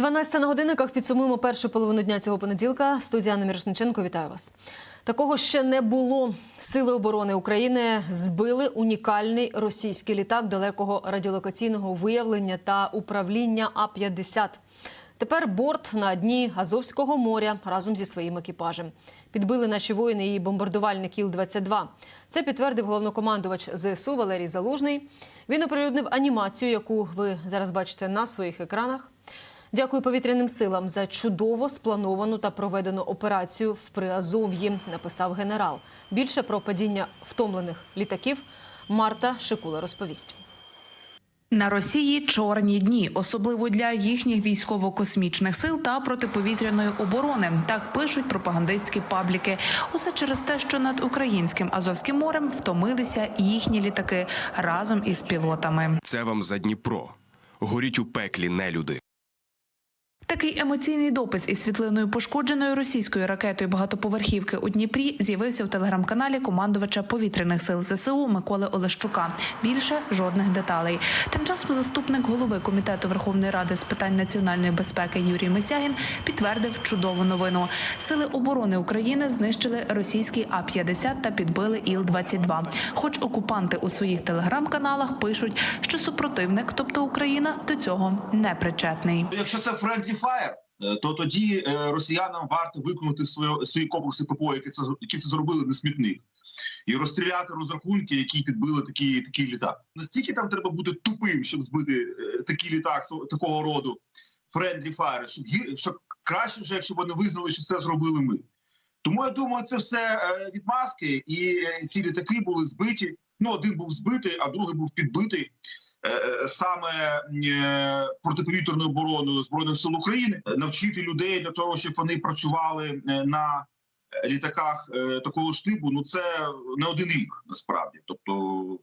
12 на годинниках підсумуємо першу половину дня цього понеділка. Студія Анна Мірошниченко, вітаю вас. Такого ще не було. Сили оборони України збили унікальний російський літак далекого радіолокаційного виявлення та управління А-50. Тепер борт на дні Азовського моря разом зі своїм екіпажем. Підбили наші воїни і бомбардувальник Іл-22. Це підтвердив головнокомандувач ЗСУ Валерій Залужний. Він оприлюднив анімацію, яку ви зараз бачите на своїх екранах. Дякую повітряним силам за чудово сплановану та проведену операцію в Приазов'ї, написав генерал. Більше про падіння втомлених літаків Марта Шикула розповість. На Росії чорні дні, особливо для їхніх військово-космічних сил та протиповітряної оборони. Так пишуть пропагандистські пабліки. Усе через те, що над українським Азовським морем втомилися їхні літаки разом із пілотами. Це вам за Дніпро. Горіть у пеклі, нелюди. Такий емоційний допис із світлиною пошкодженої російською ракетою багатоповерхівки у Дніпрі з'явився в телеграм-каналі командувача повітряних сил ЗСУ Миколи Олещука. Більше жодних деталей. Тим часом заступник голови комітету Верховної Ради з питань національної безпеки Юрій Месягін підтвердив чудову новину. Сили оборони України знищили російський А-50 та підбили Іл-22. Хоч окупанти у своїх телеграм-каналах пишуть, що супротивник, тобто Україна, до цього не причетний. Якщо це friendly fire, е, то тоді е, росіянам варто виконати свої, свої комплекси ППО, які це які це зробили на смітник, і розстріляти розрахунки, які підбили такий такий літак. Настільки там треба бути тупим, щоб збити е, такий літак такого роду friendly fire, щоб щоб краще вже, якщо вони визнали, що це зробили ми. Тому я думаю, це все відмазки, і ці літаки були збиті. Ну, один був збитий, а другий був підбитий саме протиповітряну оборону збройних сил України, е, навчити людей для того, щоб вони працювали е, на літаках е, такого ж типу. Ну це не один рік насправді. Тобто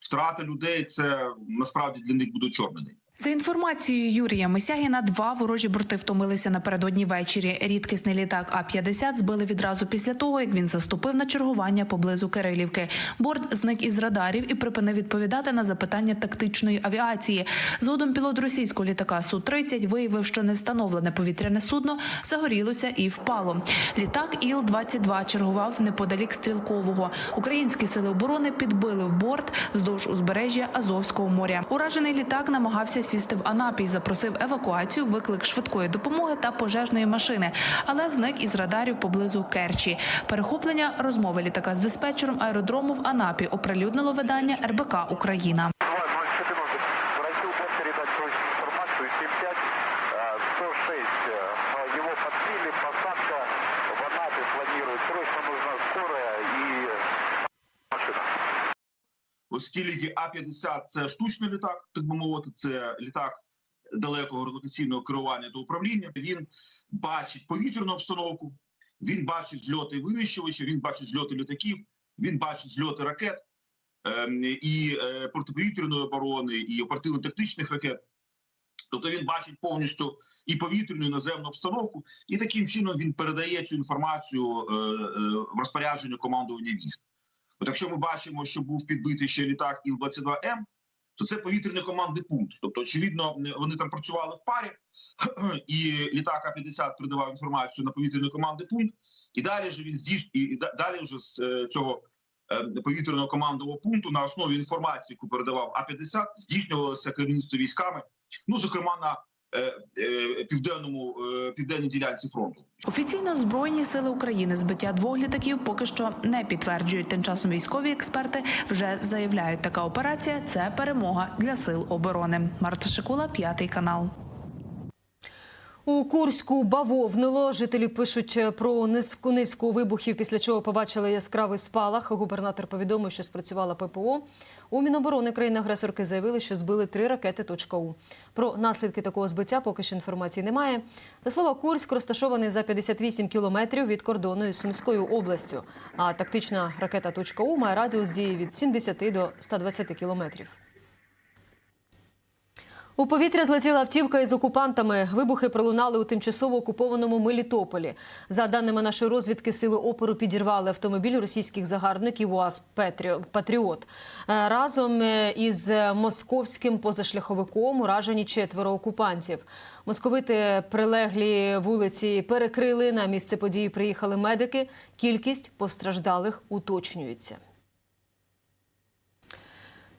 втрата людей це насправді для них буде чорний день. За інформацією Юрія Месягіна, два ворожі борти втомилися напередодні ввечері. Рідкісний літак А-50 збили відразу після того, як він заступив на чергування поблизу Кирилівки. Борт зник із радарів і припинив відповідати на запитання тактичної авіації. Згодом пілот російського літака Су-30 виявив, що невстановлене повітряне судно загорілося і впало. Літак Іл-22 чергував неподалік стрілкового. Українські сили оборони підбили в борт вздовж узбережжя Азовського моря. Уражений літак намагався сісти в Анапі, і запросив евакуацію, виклик швидкої допомоги та пожежної машини, але зник із радарів поблизу Керчі. Перехоплення розмови літака з диспетчером аеродрому в Анапі оприлюднило видання РБК Україна. Оскільки А-50 – це штучний літак, так би мовити, це літак далекого ротаційного керування та управління. Він бачить повітряну обстановку, він бачить зльоти винищувачів, він бачить зльоти літаків, він бачить зльоти ракет ем, і е, протиповітряної оборони, і оперативно-тактичних ракет. Тобто він бачить повністю і повітряну, і наземну обстановку, і таким чином він передає цю інформацію е, е, в розпорядження командування військ. От якщо ми бачимо, що був підбитий ще літак Іл-22М, то це повітряний командний пункт. Тобто, очевидно, вони там працювали в парі, і літак А-50 передавав інформацію на повітряний командний пункт, і далі ж він здійснює, і далі вже з е, цього е, повітряного командного пункту на основі інформації, яку передавав А-50, здійснювалося керівництво військами, ну зокрема на південному е, південній ділянці фронту. Офіційно збройні сили України збиття двох літаків поки що не підтверджують. Тим часом військові експерти вже заявляють, така операція це перемога для сил оборони. Марта Шикула, п'ятий канал. У Курську бавовнило. Жителі пишуть про низку низку вибухів, після чого побачили яскравий спалах. Губернатор повідомив, що спрацювала ППО. У Міноборони країни-агресорки заявили, що збили три ракети .у. Про наслідки такого збиття поки що інформації немає. До слова, Курськ розташований за 58 кілометрів від кордону із Сумською областю. А тактична ракета .у має радіус дії від 70 до 120 кілометрів. У повітря злетіла автівка із окупантами. Вибухи пролунали у тимчасово окупованому Мелітополі. За даними нашої розвідки, сили опору підірвали автомобіль російських загарбників УАЗ «Петріо- Патріот. Е, Разом е, із московським позашляховиком уражені четверо окупантів. Московити прилеглі вулиці перекрили. На місце події приїхали медики. Кількість постраждалих уточнюється.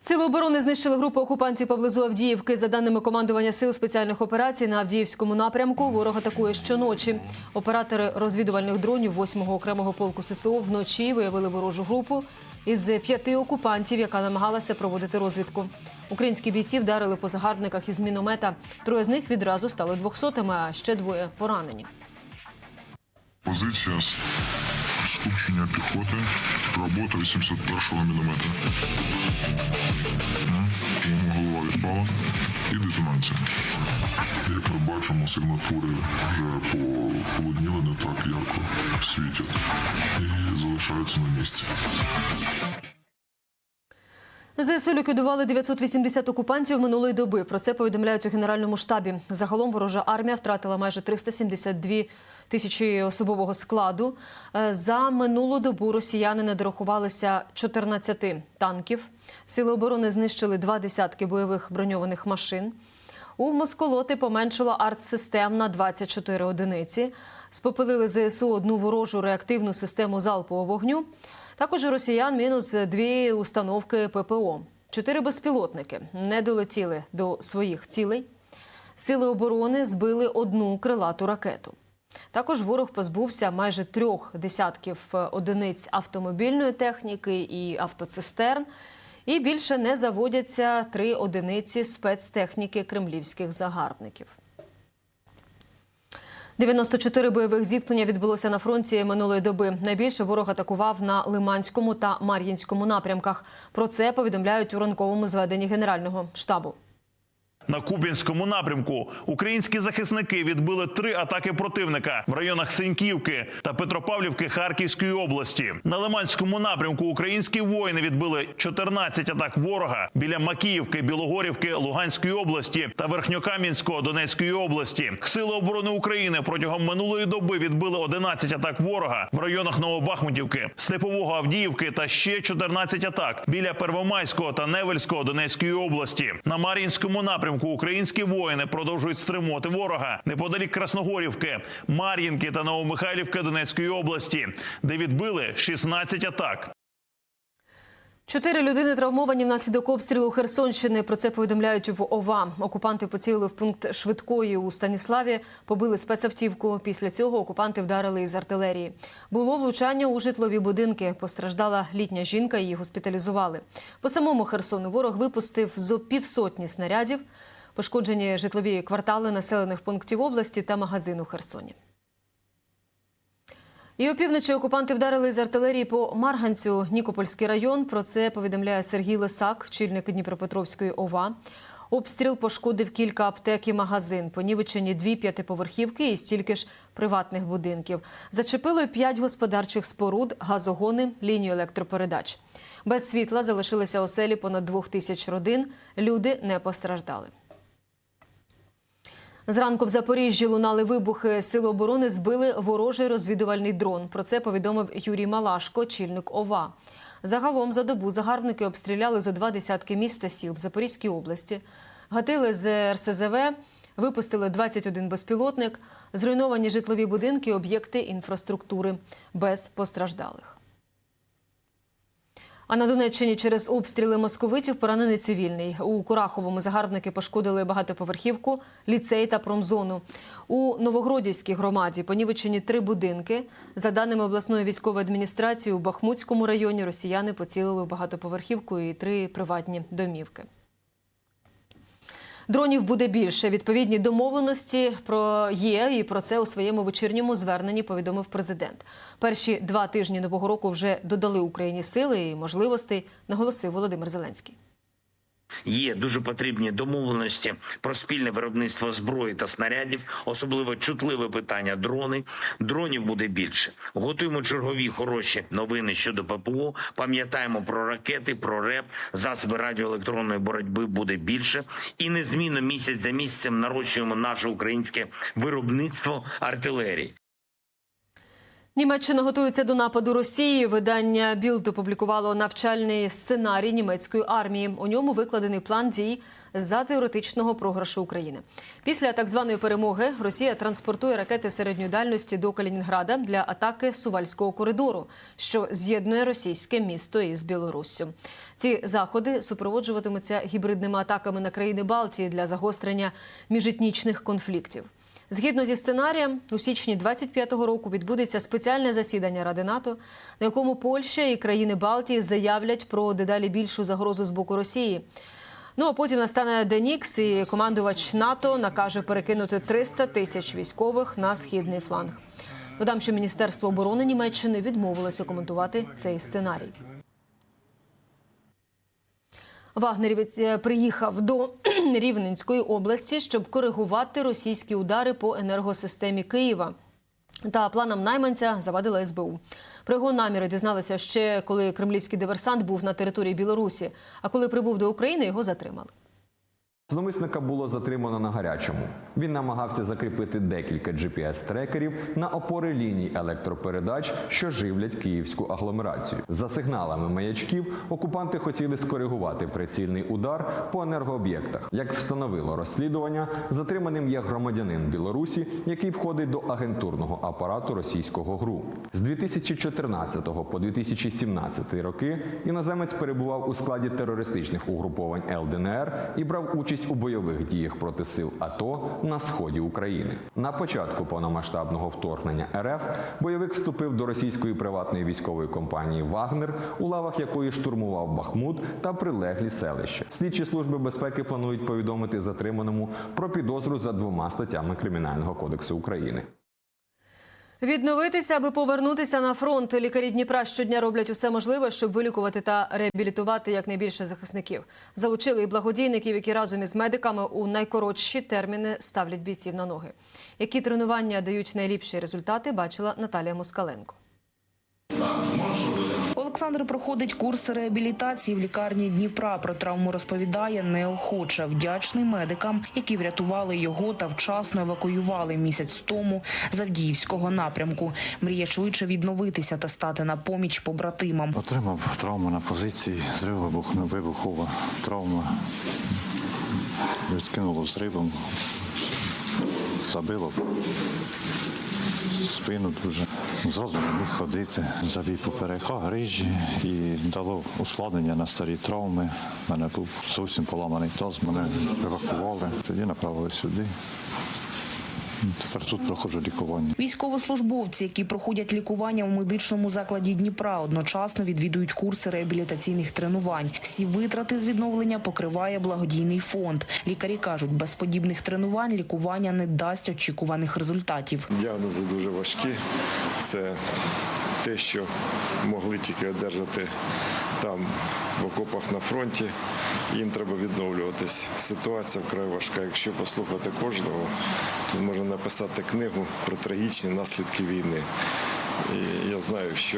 Сили оборони знищили групу окупантів поблизу Авдіївки. За даними командування сил спеціальних операцій на Авдіївському напрямку, ворог атакує щоночі. Оператори розвідувальних дронів 8-го окремого полку ССО вночі виявили ворожу групу із п'яти окупантів, яка намагалася проводити розвідку. Українські бійці вдарили по загарбниках із міномета. Троє з них відразу стали двохсотими, а ще двоє поранені. Позиція скупчення піхоти, робота 801-го міномета. І. Як ми бачимо, сигнатури вже похолодніли, не так ярко світять і залишаються на місці. ЗСУ ліквідували 980 окупантів минулої доби. Про це повідомляють у Генеральному штабі. Загалом ворожа армія втратила майже 372 тисячі особового складу. Е, За минулу добу росіяни не дорахувалися 14 танків. Сили оборони знищили два десятки бойових броньованих машин. У Москолоти поменшило артсистем на 24 одиниці. Спопилили ЗСУ одну ворожу реактивну систему залпового вогню. Також росіян мінус дві установки ППО. Чотири безпілотники не долетіли до своїх цілей. Сили оборони збили одну крилату ракету. Також ворог позбувся майже трьох десятків е, одиниць автомобільної техніки і автоцистерн. І більше не заводяться три одиниці спецтехніки кремлівських загарбників. 94 бойових зіткнення відбулося на фронті минулої доби. Найбільше ворог атакував на Лиманському та Мар'їнському напрямках. Про це повідомляють у ранковому зведенні Генерального штабу. На Куп'янському напрямку українські захисники відбили три атаки противника в районах Синьківки та Петропавлівки Харківської області. На Лиманському напрямку українські воїни відбили 14 атак ворога біля Макіївки, Білогорівки, Луганської області та Верхньокам'янського Донецької області. Сили оборони України протягом минулої доби відбили 11 атак ворога в районах Новобахмутівки, Степового Авдіївки та ще 14 атак біля Первомайського та Невельського Донецької області. На Мар'їнському напрямку українські воїни продовжують стримувати ворога неподалік Красногорівки, Мар'їнки та Новомихайлівки Донецької області, де відбили 16 атак. Чотири людини травмовані внаслідок обстрілу Херсонщини. Про це повідомляють в ОВА. Окупанти поцілили в пункт швидкої у Станіславі, побили спецавтівку. Після цього окупанти вдарили із артилерії. Було влучання у житлові будинки. Постраждала літня жінка. Її госпіталізували. По самому Херсону ворог випустив зо півсотні снарядів. Пошкоджені житлові квартали населених пунктів області та магазин у Херсоні. І опівночі окупанти вдарили з артилерії по Марганцю, Нікопольський район. Про це повідомляє Сергій Лисак, чільник Дніпропетровської ОВА. Обстріл пошкодив кілька аптек і магазин. Понівечені дві п'ятиповерхівки і стільки ж приватних будинків. Зачепило п'ять господарчих споруд, газогони, лінію електропередач. Без світла залишилися оселі понад двох тисяч родин. Люди не постраждали. Зранку в Запоріжжі лунали вибухи. Сили оборони збили ворожий розвідувальний дрон. Про це повідомив Юрій Малашко, чільник ОВА. Загалом за добу загарбники обстріляли зо два десятки міст та сіл в Запорізькій області. Гатили з РСЗВ, випустили 21 безпілотник, зруйновані житлові будинки, об'єкти інфраструктури без постраждалих. А на Донеччині через обстріли московитів поранений цивільний. У Кураховому загарбники пошкодили багатоповерхівку, ліцей та промзону. У Новогродівській громаді понівечені три будинки. За даними обласної військової адміністрації, у Бахмутському районі росіяни поцілили багатоповерхівку і три приватні домівки. Дронів буде більше. Відповідні домовленості про є, і про це у своєму вечірньому зверненні повідомив президент. Перші два тижні нового року вже додали Україні сили і можливостей, наголосив Володимир Зеленський. Є дуже потрібні домовленості про спільне виробництво зброї та снарядів, особливо чутливе питання дрони. Дронів буде більше. Готуємо чергові хороші новини щодо ППО. Пам'ятаємо про ракети, про РЕП, засоби радіоелектронної боротьби буде більше. І незмінно місяць за місяцем нарощуємо наше українське виробництво артилерії. Німеччина готується до нападу Росії. Видання Білд опублікувало навчальний сценарій німецької армії. У ньому викладений план дій за теоретичного програшу України. Після так званої перемоги Росія транспортує ракети середньої дальності до Калінінграда для атаки Сувальського коридору, що з'єднує російське місто із Білоруссю. Ці заходи супроводжуватимуться гібридними атаками на країни Балтії для загострення міжетнічних конфліктів. Згідно зі сценарієм, у січні 25-го року відбудеться спеціальне засідання Ради НАТО, на якому Польща і країни Балтії заявлять про дедалі більшу загрозу з боку Росії. Ну а потім настане День Ікс, і командувач НАТО накаже перекинути 300 тисяч військових на східний фланг. Додам, що Міністерство оборони Німеччини відмовилося коментувати цей сценарій. Вагнерівець е, приїхав до Рівненської області, щоб коригувати російські удари по енергосистемі Києва. Та планам найманця завадила СБУ. Про його наміри дізналися ще коли кремлівський диверсант був на території Білорусі. А коли прибув до України, його затримали. Зловисника було затримано на гарячому. Він намагався закріпити декілька GPS-трекерів на опори ліній електропередач, що живлять київську агломерацію. За сигналами маячків окупанти хотіли скоригувати прицільний удар по енергооб'єктах. Як встановило розслідування, затриманим є громадянин Білорусі, який входить до агентурного апарату російського ГРУ. З 2014 по 2017 роки іноземець перебував у складі терористичних угруповань ЛДНР і брав участь у бойових діях проти сил АТО на сході України. На початку повномасштабного вторгнення РФ бойовик вступив до російської приватної військової компанії Вагнер, у лавах якої штурмував Бахмут та прилеглі селища. Слідчі служби безпеки планують повідомити затриманому про підозру за двома статтями Кримінального кодексу України. Відновитися, аби повернутися на фронт. Лікарі Дніпра щодня роблять усе можливе, щоб вилікувати та реабілітувати якнайбільше захисників. Залучили і благодійників, які разом із медиками у найкоротші терміни ставлять бійців на ноги. Які тренування дають найліпші результати, бачила Наталія Москаленко. Олександр проходить курс реабілітації в лікарні Дніпра. Про травму розповідає неохоче. Вдячний медикам, які врятували його та вчасно евакуювали місяць тому з Авдіївського напрямку. Мріє швидше відновитися та стати на поміч побратимам. Отримав травму на позиції, зрив вибухнув, вибухова травма. Відкинуло зривом, забило спину дуже. Зразу міг ходити, забій поперека, грижі і дало ускладнення на старі травми. У мене був зовсім поламаний таз, мене евакували, тоді направили сюди. Тепер тут проходжу лікування. Військовослужбовці, які проходять лікування у медичному закладі Дніпра, одночасно відвідують курси реабілітаційних тренувань. Всі витрати з відновлення покриває благодійний фонд. Лікарі кажуть, без подібних тренувань лікування не дасть очікуваних результатів. Діагнози дуже важкі. Це те, що могли тільки одержати там в окопах на фронті. Їм треба відновлюватись. Ситуація вкрай важка. Якщо послухати кожного, то можна написати книгу про трагічні наслідки війни. І я знаю, що,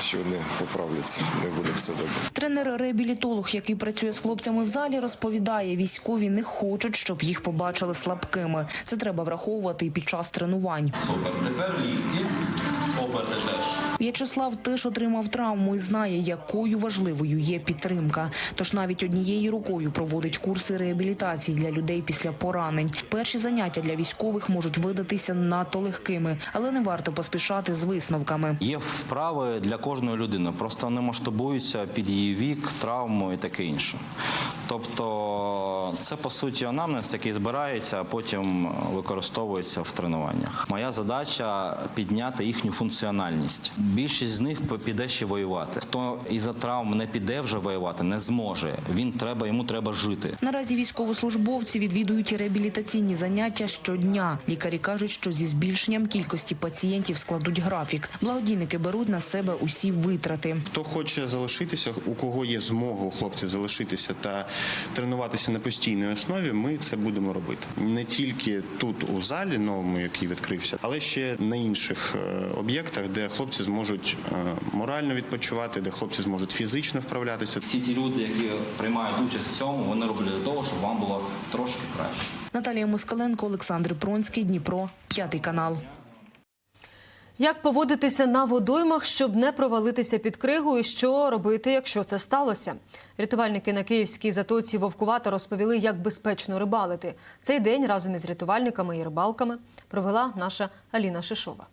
що вони поправляться, що не буде все добре. Тренер-реабілітолог, який працює з хлопцями в залі, розповідає, військові не хочуть, щоб їх побачили слабкими. Це треба враховувати і під час тренувань. Супер. Тепер лікті. Опити теж. В'ячеслав теж отримав травму і знає, якою важливою є підтримка. Тож навіть однією рукою проводить курси реабілітації для людей після поранень. Перші заняття для військових можуть видатися надто легкими, але не варто поспішати з висновками. Є вправи для кожної людини. Просто вони масштабуються під її вік, травму і таке інше. Тобто це по суті анамнез, який збирається, а потім використовується в тренуваннях. Моя задача підняти їхню функціональність. Більшість з них піде ще воювати. Хто із-за травм не піде вже воювати, не зможе. Він треба, йому треба жити. Наразі військовослужбовці відвідують реабілітаційні заняття щодня. Лікарі кажуть, що зі збільшенням кількості пацієнтів складуть графік. Благодійники беруть на себе усі витрати. Хто хоче залишитися, у кого є змога у хлопців залишитися та тренуватися на постійній основі, ми це будемо робити не тільки тут у залі новому, який відкрився, але ще на інших е, об'єктах, де хлопці зможуть е, морально відпочивати, де хлопці зможуть фізично вправлятися. Всі ті люди, які приймають участь в цьому, вони роблять для того, щоб вам було трошки краще. Наталія Москаленко, Олександр Пронський, Дніпро, п'ятий канал. Як поводитися на водоймах, щоб не провалитися під кригу, і що робити, якщо це сталося? Рятувальники на київській затоці Вовкувата розповіли, як безпечно рибалити. Цей день разом із рятувальниками і рибалками провела наша Аліна Шишова.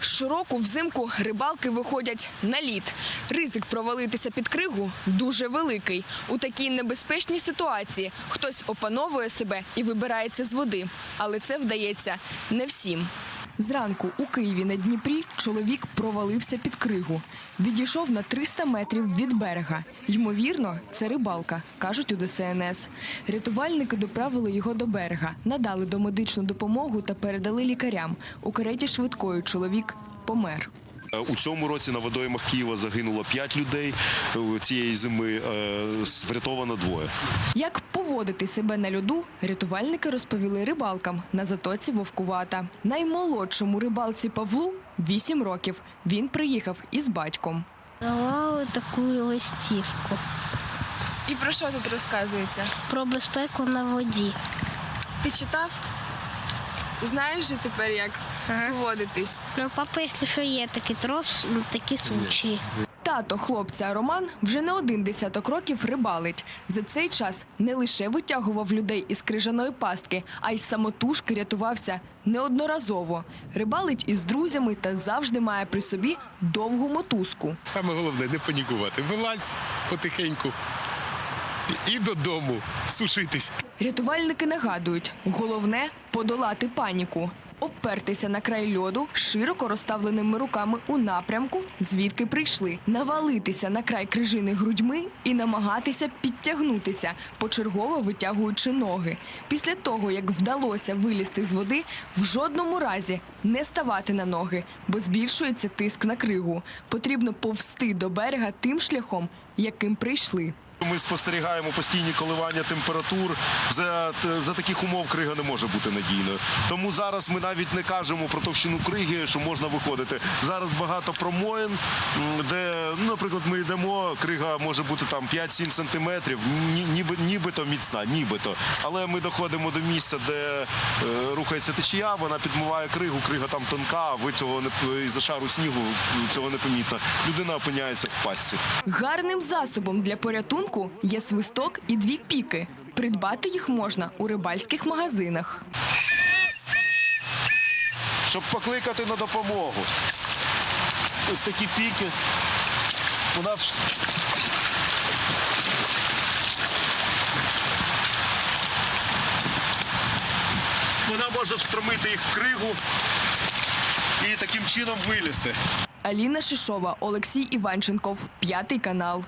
Щороку взимку рибалки виходять на лід. Ризик провалитися під кригу дуже великий. У такій небезпечній ситуації хтось опановує себе і вибирається з води, але це вдається не всім. Зранку у Києві на Дніпрі чоловік провалився під кригу. Відійшов на 300 метрів від берега. Ймовірно, це рибалка, кажуть у ДСНС. Рятувальники доправили його до берега, надали домедичну допомогу та передали лікарям. У кареті швидкою чоловік помер. У цьому році на водоймах Києва загинуло 5 людей. Цієї зими е, врятовано двоє. Як поводити себе на льоду, рятувальники розповіли рибалкам на затоці Вовкувата. Наймолодшому рибалці Павлу 8 років. Він приїхав із батьком. Давали таку листівку І про що тут розказується? про безпеку на воді. Ти читав? Знаєш же тепер, як поводитись? Ну, папа, якщо що є такий трос, ну, такі случаї. Тато хлопця Роман вже не один десяток років рибалить. За цей час не лише витягував людей із крижаної пастки, а й самотужки рятувався неодноразово. Рибалить із друзями та завжди має при собі довгу мотузку. Саме головне не панікувати. Вилазь потихеньку і додому сушитись. Рятувальники нагадують, головне подолати паніку. Обпертися на край льоду широко розставленими руками у напрямку, звідки прийшли, навалитися на край крижини грудьми і намагатися підтягнутися, почергово витягуючи ноги. Після того, як вдалося вилізти з води, в жодному разі не ставати на ноги, бо збільшується тиск на кригу. Потрібно повсти до берега тим шляхом, яким прийшли. Ми спостерігаємо постійні коливання температур. За, за таких умов крига не може бути надійною. Тому зараз ми навіть не кажемо про товщину криги, що можна виходити. Зараз багато промоїн, де, ну, наприклад, ми йдемо, крига може бути там 5-7 сантиметрів, ніби, нібито міцна, нібито. Але ми доходимо до місця, де е, рухається течія, вона підмиває кригу, крига там тонка, ви цього не із-за шару снігу цього не помітно. Людина опиняється в пастці. Гарним засобом для порятунку є свисток і дві піки. Придбати їх можна у рибальських магазинах. щоб покликати на допомогу. Ось такі піки. Вона Вона може встромити їх в кригу і таким чином вилізти. Аліна Шишова, Олексій Іванченков, п'ятий канал.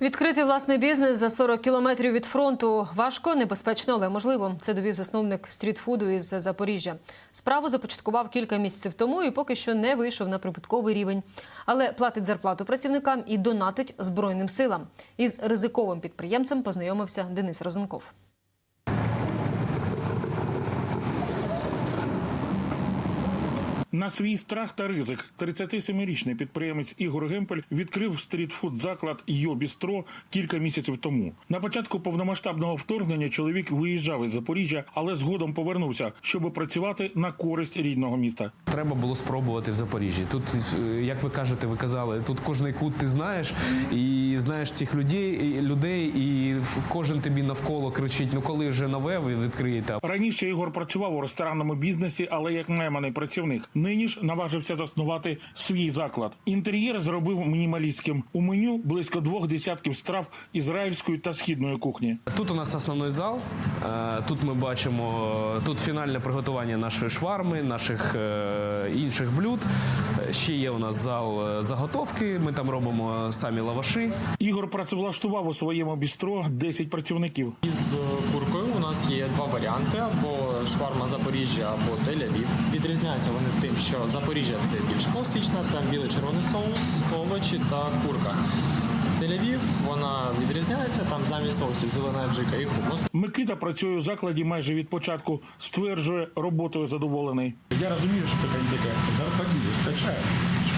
Відкрити власний бізнес за 40 кілометрів від фронту важко, небезпечно, але можливо. Це довів засновник стрітфуду із Запоріжжя. Справу започаткував кілька місяців тому і поки що не вийшов на прибутковий рівень. Але платить зарплату працівникам і донатить збройним силам. Із ризиковим підприємцем познайомився Денис Розенков. На свій страх та ризик 37-річний підприємець Ігор Гемпель відкрив стрітфуд заклад Йо Бістро кілька місяців тому. На початку повномасштабного вторгнення чоловік виїжджав із Запоріжжя, але згодом повернувся, щоб працювати на користь рідного міста. Треба було спробувати в Запоріжжі. Тут, е, як ви кажете, ви казали, тут кожний кут ти знаєш і знаєш цих людей, і людей, і кожен тобі навколо кричить: ну коли вже нове ви відкриєте. Раніше Ігор працював у ресторанному бізнесі, але як найманий працівник. Нині ж наважився заснувати свій заклад. Інтер'єр зробив мінімалістським. У меню близько двох десятків страв ізраїльської та східної кухні. Тут у нас основний зал. Е, Тут ми бачимо е, тут фінальне приготування нашої шварми, наших е, інших блюд. Ще є у нас зал заготовки. Ми там робимо самі лаваші. Ігор працевлаштував у своєму бістро 10 працівників. Із куркою у нас є два варіанти: або шварма Запоріжжя, або Тель-Авів. Відрізняються вони тим, що Запоріжжя це більш класична, там білий червоний соус, овочі та курка. Те, Тель-Авів, вона відрізняється, там замість соусів зелена аджика і хумус. Микита працює у закладі майже від початку, стверджує, роботою задоволений. Я розумію, що така така зарплатні вистачає,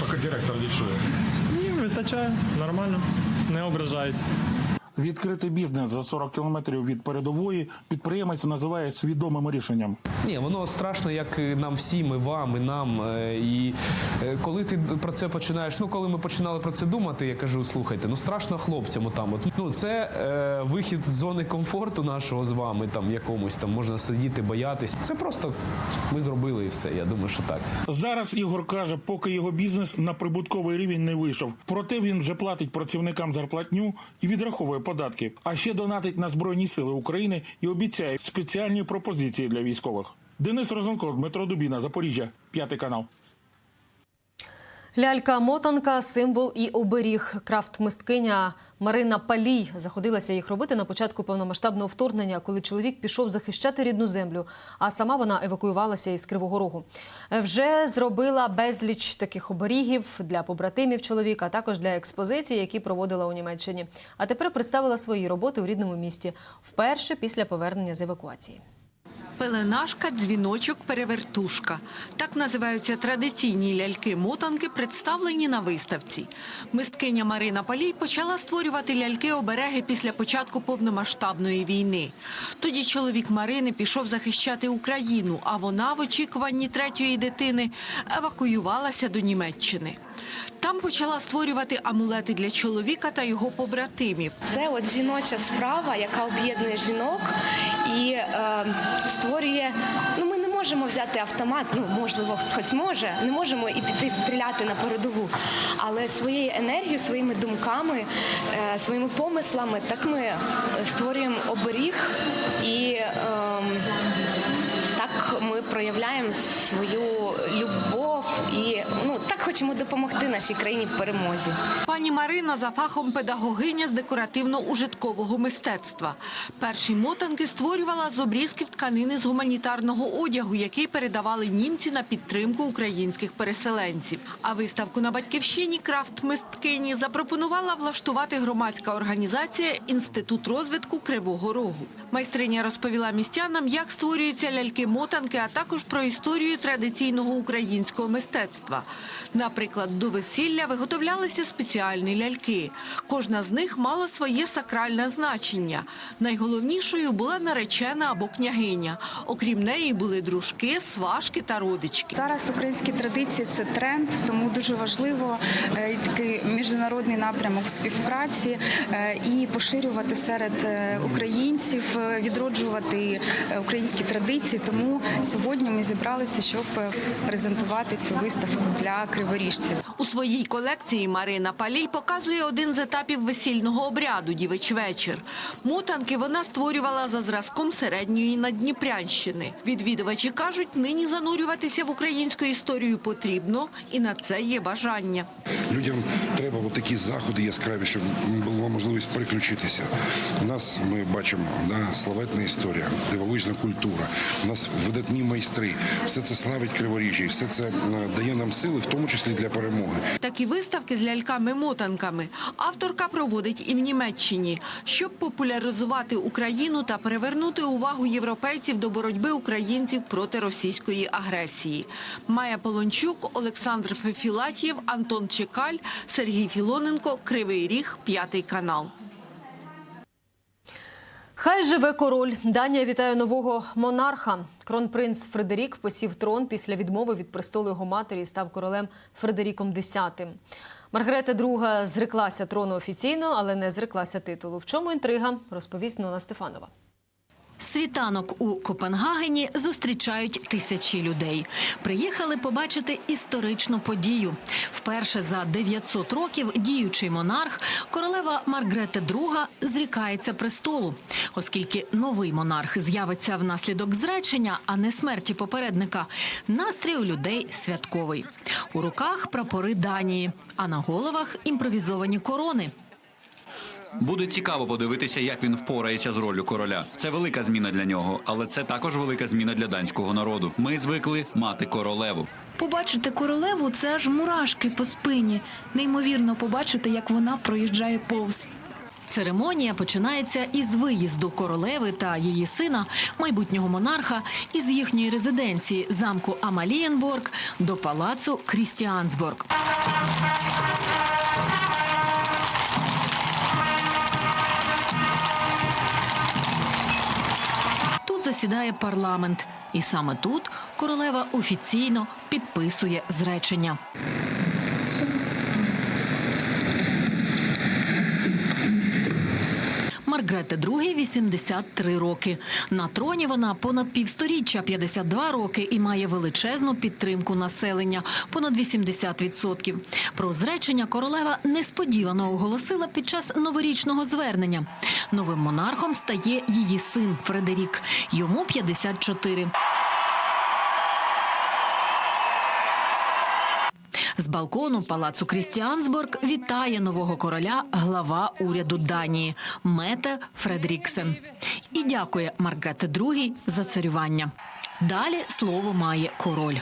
поки директор не чує. Ні, вистачає, нормально, не ображають. Відкрити бізнес за 40 кілометрів від передової підприємець називає свідомим рішенням. Ні, воно страшно, як нам всім, і вам, і нам. Е, І е, коли ти про це починаєш, ну коли ми починали про це думати, я кажу, слухайте, ну страшно хлопцям там. От ну це е, вихід з зони комфорту нашого з вами, там якомусь там можна сидіти, боятись. Це просто ми зробили і все. Я думаю, що так. Зараз Ігор каже, поки його бізнес на прибутковий рівень не вийшов. Проте він вже платить працівникам зарплатню і відраховує податки. А ще донатить на Збройні Сили України і обіцяє спеціальні пропозиції для військових. Денис Розенко, Дмитро Дубіна, Запоріжжя, п'ятий канал. Лялька-мотанка, символ і оберіг. Крафт-мисткиня Марина Палій заходилася їх робити на початку повномасштабного вторгнення, коли чоловік пішов захищати рідну землю, а сама вона евакуювалася із Кривого Рогу. Вже зробила безліч таких оберігів для побратимів чоловіка, а також для експозицій, які проводила у Німеччині. А тепер представила свої роботи у рідному місті вперше після повернення з евакуації. Пеленашка, дзвіночок, перевертушка. Так називаються традиційні ляльки-мотанки, представлені на виставці. Мисткиня Марина Палій почала створювати ляльки-обереги після початку повномасштабної війни. Тоді чоловік Марини пішов захищати Україну, а вона в очікуванні третьої дитини евакуювалася до Німеччини. Там почала створювати амулети для чоловіка та його побратимів. Це от жіноча справа, яка об'єднує жінок і е, створює. Ну, ми не можемо взяти автомат. Ну можливо, хтось може, не можемо і піти стріляти на передову. Але своєю енергією, своїми думками, е, своїми помислами, так ми створюємо оберіг і. Е, так ми проявляємо свою хочемо допомогти нашій країні в перемозі. Пані Марина за фахом педагогиня з декоративно-ужиткового мистецтва. Перші мотанки створювала з обрізків тканини з гуманітарного одягу, який передавали німці на підтримку українських переселенців. А виставку на батьківщині крафт мисткині запропонувала влаштувати громадська організація Інститут розвитку Кривого Рогу. Майстриня розповіла містянам, як створюються ляльки-мотанки, а також про історію традиційного українського мистецтва. Наприклад, до весілля виготовлялися спеціальні ляльки. Кожна з них мала своє сакральне значення. Найголовнішою була наречена або княгиня. Окрім неї були дружки, сважки та родички. Зараз українські традиції це тренд, тому дуже важливо е, такий міжнародний напрямок співпраці е, і поширювати серед е, українців, відроджувати українські традиції. Тому сьогодні ми зібралися, щоб презентувати цю виставку для криворіжців. У своїй колекції Марина Палій показує один з етапів весільного обряду «Дівич вечір». Мотанки вона створювала за зразком середньої Надніпрянщини. Відвідувачі кажуть, нині занурюватися в українську історію потрібно, і на це є бажання. Людям треба такі заходи яскраві, щоб була можливість переключитися. У нас ми бачимо да, славетна історія, дивовижна культура. У нас видатні майстри. Все це славить криворіжжя, все це е, дає нам сили, в тому числі для перемоги. Такі виставки з ляльками-мотанками авторка проводить і в Німеччині, щоб популяризувати Україну та привернути увагу європейців до боротьби українців проти російської агресії. Майя Полончук, Олександр Фефілатєв, Антон Чекаль, Сергій Філоненко, Кривий Ріг, П'ятий канал. Хай живе король. Данія вітає нового монарха. Кронпринц Фредерік посів трон після відмови від престолу його матері і став королем Фредеріком X. Маргарета II зреклася трону офіційно, але не зреклася титулу. В чому інтрига, розповість Нона Стефанова. Світанок у Копенгагені зустрічають тисячі людей. Приїхали побачити історичну подію. Вперше за 900 років діючий монарх, королева Маргрете II, зрікається престолу, оскільки новий монарх з'явиться внаслідок зречення, а не смерті попередника. Настрій у людей святковий. У руках прапори Данії, а на головах імпровізовані корони. Буде цікаво подивитися, як він впорається з роллю короля. Це велика зміна для нього, але це також велика зміна для данського народу. Ми звикли мати королеву. Побачити королеву це аж мурашки по спині. Неймовірно побачити, як вона проїжджає повз. Церемонія починається із виїзду королеви та її сина, майбутнього монарха, із їхньої резиденції замку Амалієнборг до палацу Крістіансборг. Засідає парламент, і саме тут королева офіційно підписує зречення. Маргрете II – 83 роки. На троні вона понад півсторіччя – 52 роки і має величезну підтримку населення – понад 80%. Про зречення королева несподівано оголосила під час новорічного звернення. Новим монархом стає її син Фредерік. Йому 54. З балкону палацу Крістіансборг вітає нового короля глава уряду Данії Мете Фредріксен і дякує Маргрете II за царювання. Далі слово має король.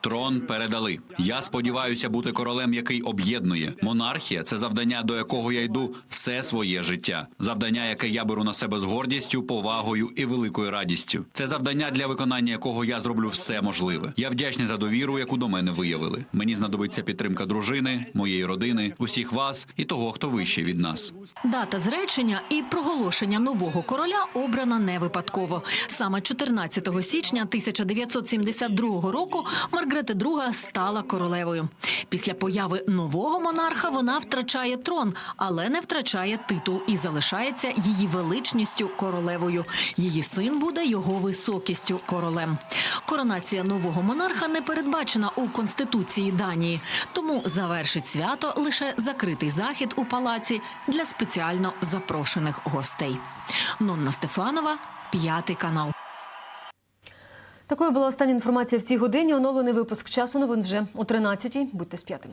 Трон передали. Я сподіваюся бути королем, який об'єднує. Монархія це завдання, до якого я йду все своє життя. Завдання, яке я беру на себе з гордістю, повагою і великою радістю. Це завдання, для виконання якого я зроблю все можливе. Я вдячний за довіру, яку до мене виявили. Мені знадобиться підтримка дружини, моєї родини, усіх вас і того, хто вище від нас. Дата зречення і проголошення нового короля обрана не випадково. Саме 14 січня 1972 року Маргрете II стала королевою. Після появи нового монарха вона втрачає трон, але не втрачає титул і залишається її величністю королевою. Її син буде його високістю королем. Коронація нового монарха не передбачена у конституції Данії, тому завершить свято лише закритий захід у палаці для спеціально запрошених гостей. Нонна Стефанова, п'ятий канал. Такою була остання інформація в цій годині. Оновлений випуск часу новин вже о 13-й. Будьте з п'ятим.